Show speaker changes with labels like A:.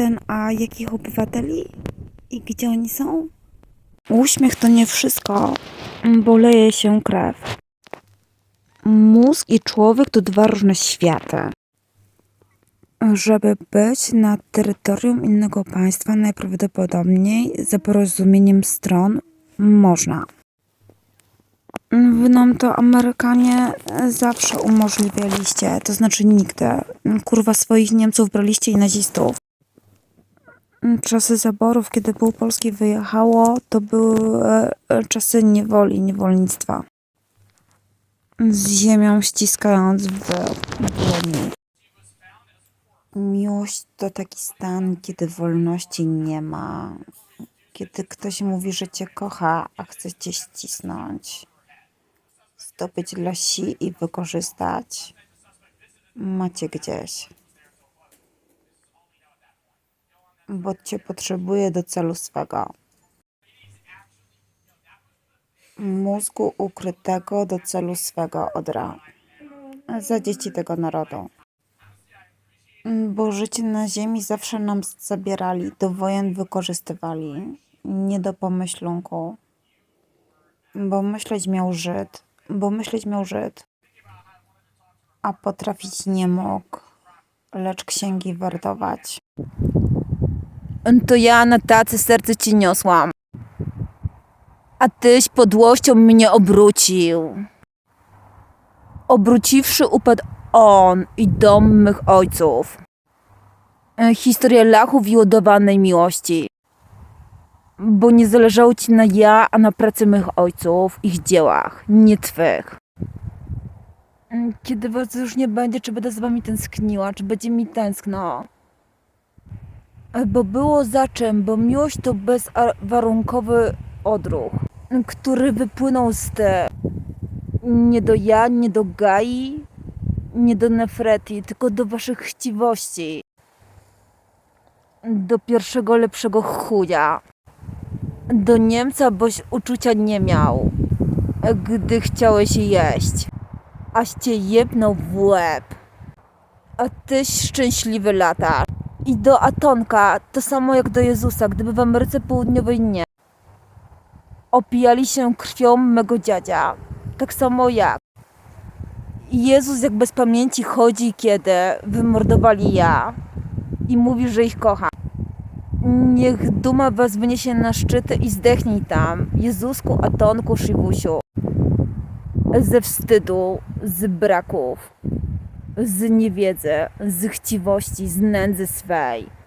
A: ten, a jakich obywateli? I gdzie oni są? Uśmiech to nie wszystko, bo leje się krew. Mózg i człowiek to dwa różne światy. Żeby być na terytorium innego państwa, najprawdopodobniej za porozumieniem stron można. Wy nam to Amerykanie zawsze umożliwialiście, to znaczy nigdy. Kurwa swoich Niemców braliście i nazistów. Czasy zaborów, kiedy pół Polski wyjechało, to były e, czasy niewoli, niewolnictwa. Z ziemią ściskając w dłoni. Miłość to taki stan, kiedy wolności nie ma. Kiedy ktoś mówi, że cię kocha, a chce cię ścisnąć. Zdobyć dla si i wykorzystać. Macie gdzieś. Bo cię potrzebuje do celu swego. Mózgu ukrytego do celu swego odra. Za dzieci tego narodu. Bo życie na ziemi zawsze nam zabierali, do wojen wykorzystywali, nie do pomyślunku. Bo myśleć miał Żyd, bo myśleć miał Żyd, a potrafić nie mógł, lecz księgi wertować. To ja na tacy serce ci niosłam, a tyś podłością mnie obrócił. Obróciwszy upadł on i dom mych ojców. E, Historia lachów i miłości. Bo nie zależało ci na ja, a na pracy mych ojców, ich dziełach, nie twych. Mm, Kiedy was już nie będzie, czy będę z wami tęskniła, czy będzie mi tęskno? Bo było za czym, bo miłość to bezwarunkowy odruch, który wypłynął z te nie do ja, nie do Gai, nie do Nefreti, tylko do waszych chciwości. Do pierwszego lepszego chuja. Do Niemca, boś uczucia nie miał, gdy chciałeś jeść, aś cię jebnął w łeb. A tyś szczęśliwy latasz. I do Atonka, to samo jak do Jezusa, gdyby w Ameryce Południowej nie. Opijali się krwią mego dziadzia, tak samo jak. Jezus jak bez pamięci chodzi, kiedy wymordowali ja i mówi, że ich kocha. Niech duma was wyniesie na szczyty i zdechnij tam, Jezusku, Atonku, Sziwusiu. Ze wstydu, z braków, z niewiedzy, z chciwości, z nędzy swej.